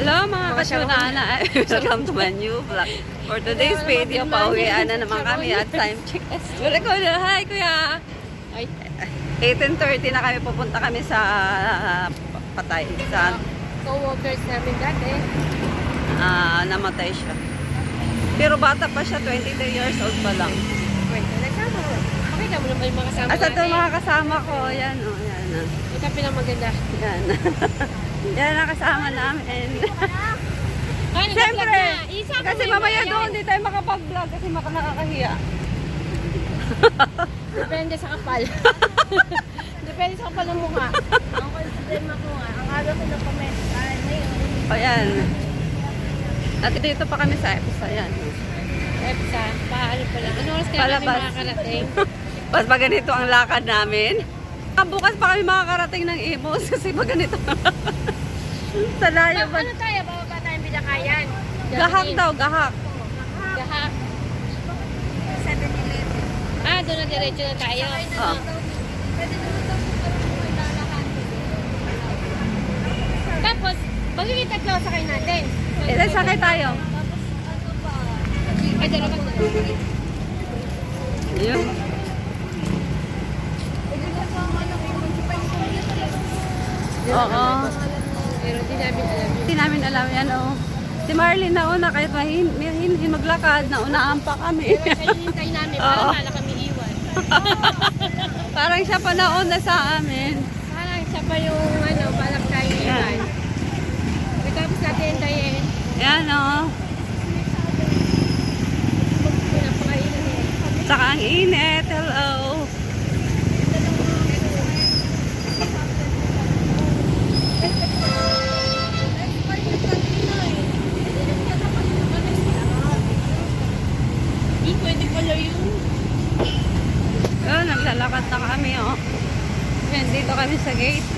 Hello mga kasyunana. Welcome to my new vlog. For today's video, pauwian na naman kami at time check. Wala ko na. Hi kuya. Ay, 18.30 na kami pupunta kami sa ah, patay. Sa co-workers namin dati. ah, namatay siya. Pero bata pa siya, 22 years old pa lang. Naman yung mga kasama Asa ito natin. mga kasama ko. Yan o. yan o. Ito pinamaganda. Yan. yan ang kasama namin. Ay, Siyempre, kasi mamaya doon, hindi tayo makapag-vlog kasi maka nakakahiya. Depende sa kapal. Depende sa kapal ng mukha. Ang problema ko nga, ang araw ko na comment, ay ngayon, O yan. At dito pa kami sa EPSA. Yan. EPSA, paano pala? Ano oras kaya kami Palabas. makakarating? Mas ba ganito ang lakad namin? Ah, Bukas pa kami makakarating ng Imos kasi pag ganito. sa layo Ba, ano tayo? Bababa tayong Bilakayan. Gahak daw, gahak. Gahak. 7-Eleven. Ah, doon na diretso na tayo. Oh. Tapos, magiging tatlo sakay natin. Eh, sakay tayo. Ay, dalawa na. Yun. Oo. Pero di namin alam yun. Hindi namin alam yan, oh. Si Marlene na una, kahit mahin, mahin, maglakad, naunaan pa kami. Kaya hinihintay namin, Oo. parang wala kami iwan. Parang siya pa nauna sa amin. Parang siya pa yung ano, balak tayo iwan. Tapos natin hintayin, Yan, oh. pinapakainin eh. Saka ang init. Hello. Di, pwede pala yun. Yun, naglalakad na kami, oh. Yan, dito kami sa gate C.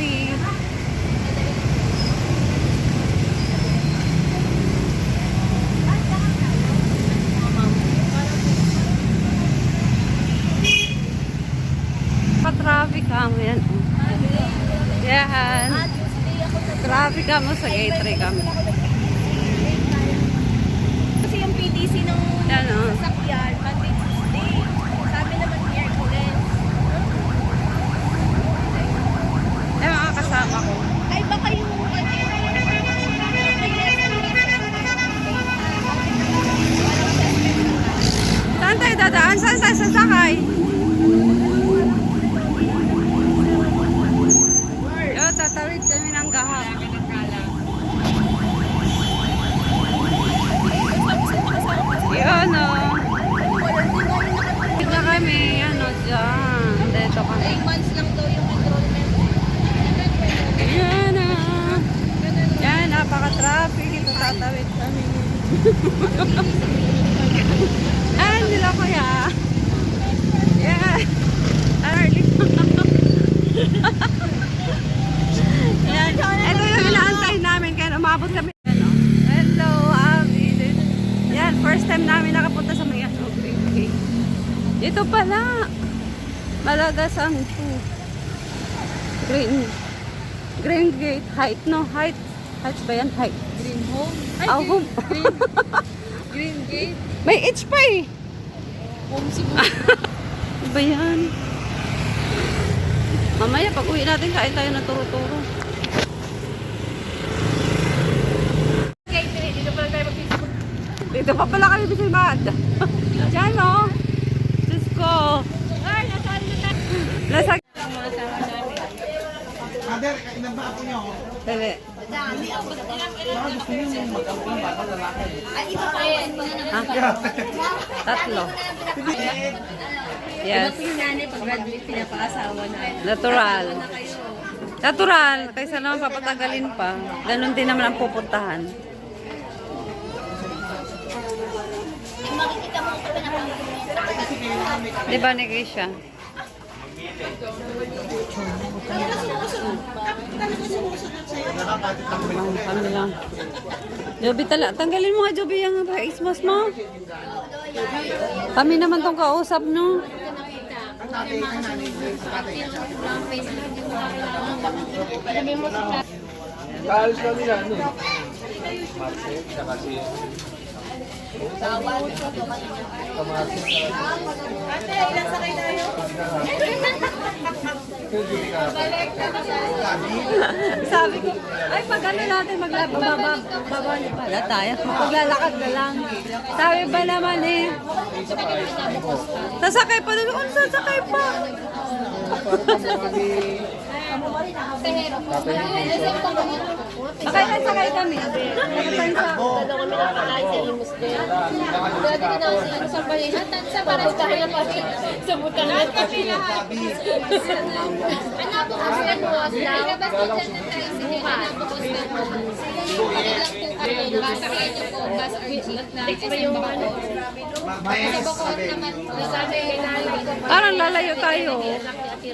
Pa-traffic kamo yan. Yan. Traffic kamo sa gate 3 kami. Kasi yung PDC ng Yan, oh. sasakyan, Monday, Tuesday. Sabi naman Miyerkules. Yan mga kasama ko. Ay, baka yung ano, Saan tayo dadaan? Saan tayo sasakay? Yo, tatawid kami ng gahak. Yun o. Tignan kami. Yan o, dyan. Dito kami. 8 months lang daw yung enrollment. Yan o. Yan, napaka-traffic. Ito tatawid kami. Ah, nila kuya. Yan. Early. Yan. Ito yung inaantay namin kaya umabot kami. Ano? Hello, Abby. Yan, first time namin nakapunta sa mga ano, Green Gate. Dito pala. Malagasan po. Green. Green Gate. Height, no? Height. Height ba yan? Height. Green home? Ay, Ah, home. green, green gate. May H pa eh. Home siguro. Ano ba yan? Mamaya, pag uwi natin, kain tayo ng turo-turo. Okay, dito pa lang tayo mag-Facebook. Dito pa pala kami bisimad. Diyan, oh. Diyos ko. Ay, nasaan na tayo? Nasa... Ang mga tama namin. Father, kailan ba ako niyo? Dali. Ha? Tatlo. Yes. Yung nanay, pag graduate, pinapaasawa na. Natural. Natural. Kaysa naman papatagalin pa. Ganon din naman ang pupuntahan. Di ba ni kami lang. Joby tala. Tanggalin mo nga Joby yung mask mo. Kami naman tong kausap no. Kaalis kami na, ano? Marcel, saka si... Sabi ko, ay pag ano natin maglababa, baba niyo pala tayo. Maglalakad na lang. Sabi ba naman eh. Sasakay pa doon. Ano sasakay pa? Sakay na sakay kami. Nakatay sa... Sa. Dati din ako sa sa Palihan. Sa parang tayo na pati. Sa butang na. Ano po kasi ano? Nilabas ko dyan na tayo sa Ano po kasi ano? Basakay niyo po. Bas RG. Text pa yung ano. Maes, sabi. Sabi ko Parang lalayo tayo.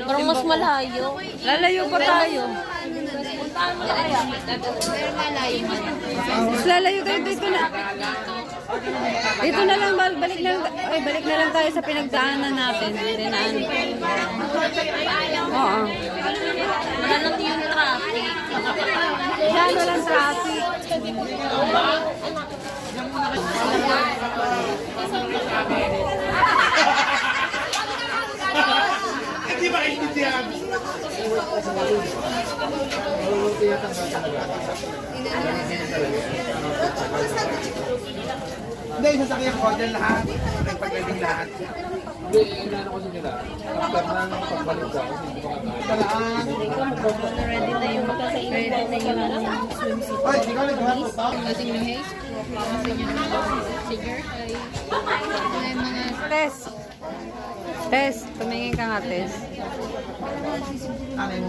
Parang mas malayo. Lalayo pa tayo. Mas lalayo tayo dito na. Dito na lang, bal- balik na lang, ay, balik na lang tayo sa pinagdaanan natin. Dinaan. Oo. Wala lang yung traffic. Diyan walang traffic. Hindi ba kaintindihan? Hindi, sasakyan ko dyan lahat. Nagpagpagpag lahat. Hindi, inaano ko sa nila. After ng pagbalik ko, hindi. Talaan. Ready na yung ready na yung swimsuit. Oy, ikaw nagbuhat mo ba? Kasing may haze. Kasi niya Siger. Ay mga Tess. Tess, tumingin ka nga, Tess. Ano yung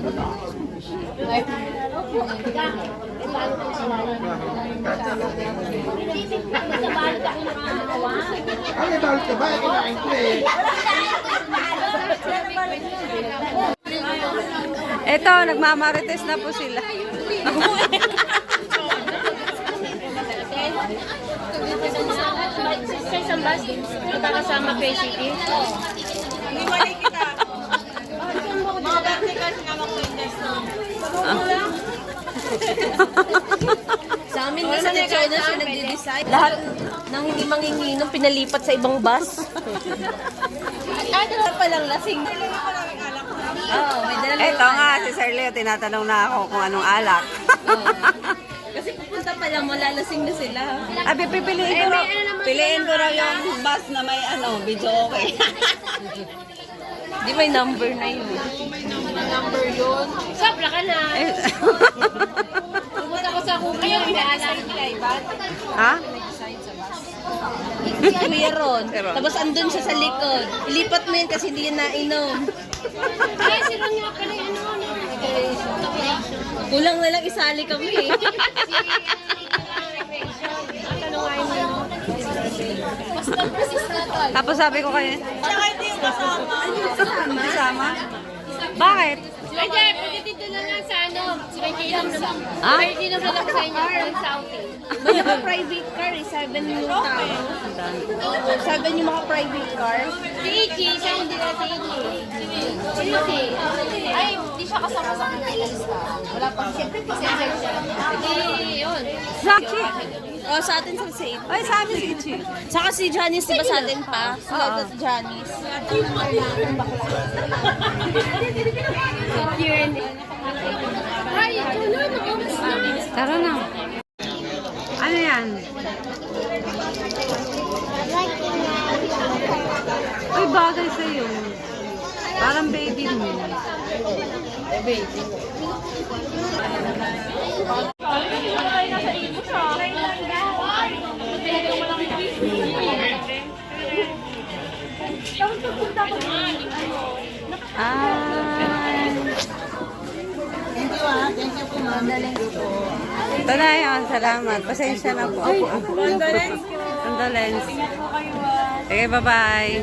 bawal ka ba? Kinain ko eh. Eto, nagmamarites na po sila. Sa isang bus, magkakasama kay City. Sa amin, sa teacher na siya nagde-decide. Lahat ng hindi manginginom, pinalipat sa ibang bus. ano na palang lasing? Oo, may dala Eto nga, si Sir Leo, tinatanong na ako kung anong alak. Kasi pupunta pa lang, malalasing na sila. Abi, pipiliin ko, raw- piliin ko raw yung bus na may ano, video okay. Di may number na yun. May number yun. Sobra ka na. Pumunta ko sa kuya, may alam nila iba. ha? Kuya Ron. Ron. Tapos andun siya sa likod. Ilipat mo yun kasi hindi yun nainom. Ay, si Ron nga pala yung ano. Kulang na lang isali kami eh. Tapos sabi ko kayo, Tsaka hindi Hindi kasama? Bakit? Pwede, pwede dito na lang sa ano. Pwede lang sa Ha? Pwede na lang sa inyo. Sa outing. May mga private car eh. Seven yung tao. Seven yung mga private car. Si Ichi, siya hindi na si Ichi. Si Ichi. Ay, hindi siya kasama sa lista. Wala pa. Siyempre, pasensya siya. Hindi, yun. Sachi. Oh, sa atin sa safe. Ay, sa amin si Ichi. Saka si Janice, di ba sa atin pa? Si Oo. Lola Janice. Ay, nakawas na. Tara na. Ano yan? Uy, bagay sa'yo. Parang baby mo. Ah. Thank you ah. Thank you po ma'am. Ito na yun. Salamat. Pasensya na po ako. Condolence. Condolence. Okay, bye-bye.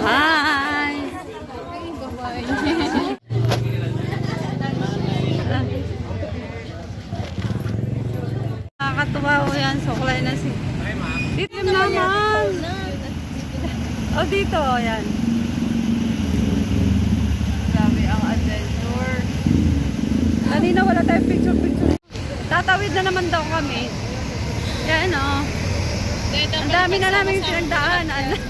Bye. Nakakatuwa ko yan. Suklay na si... Dito naman. O, dito. O, yan. Grabe ang adventure. Kanina wala tayong picture-picture. Tataw Tatawid na naman daw kami. Yan oh. Ang dami na namin pinagdaanan.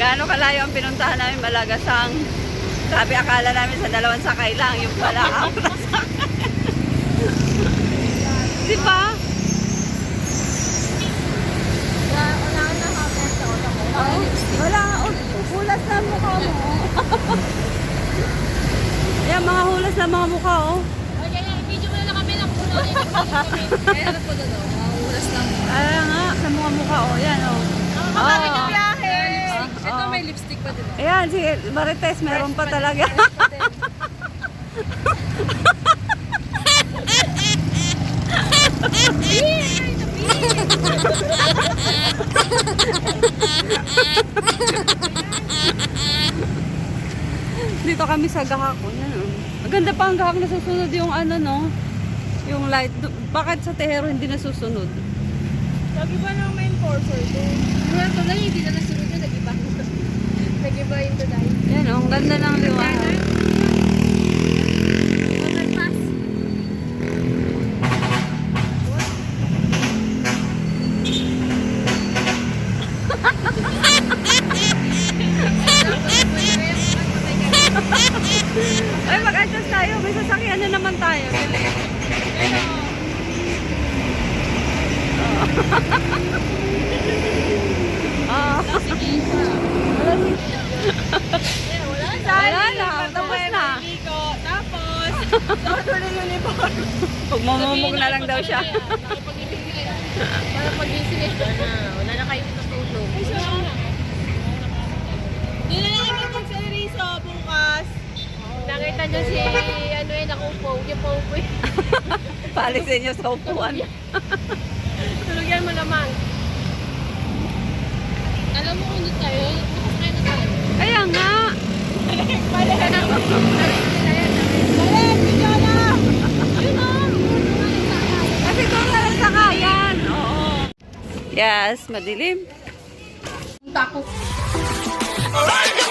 Gaano kalayo ang pinuntahan namin Malagasang. Sabi akala namin sa dalawang sakay lang, yung pala apat na sakay. Di ba? Wala, oh, hulas na ang mukha mo. Ayan, mga hulas na mga mukha, oh. Video mo na lang kami ng puno. Kaya ano po doon? Mahulas lang. Ayan nga, sa mga mukha, oh. Yan, oh. Oh. biyahe! Ito, may lipstick pa din. Ayan, si Marites, meron pa talaga. Dito kami sa Gahakon. Yan, oh. Maganda pa ang Gahak na susunod yung ano, no? Yung light. Bakit sa Tehero hindi nasusunod? Lagi ba ng main enforcer doon? Wala to lang, hindi na nasunod yun. Nag-iba. Nag-iba yung tunay. Yan, oh. Ang ganda ng liwanag. Ay, mag-adjust tayo. May sasakyan na naman tayo. Dali. Oo. Wala na. Tapos na. Tapos, daughter na uniform. Pagmamumog na lang daw siya. Para pag-ising eh. Wala na. Wala na kayong tutulog. Hindi na lang kami magsariso bukas. Nakita niyo si ano eh, nakupo. Yung paupo eh. Palisin niyo sa upuan. Tulog yan malamang. Alam mo kung kayo na tayo. Kaya nga. Balik. Balik. Balik! Video na! Yun o! Kasi doon na lang sakayan. Oo. Yes, madilim. Tako. Alright,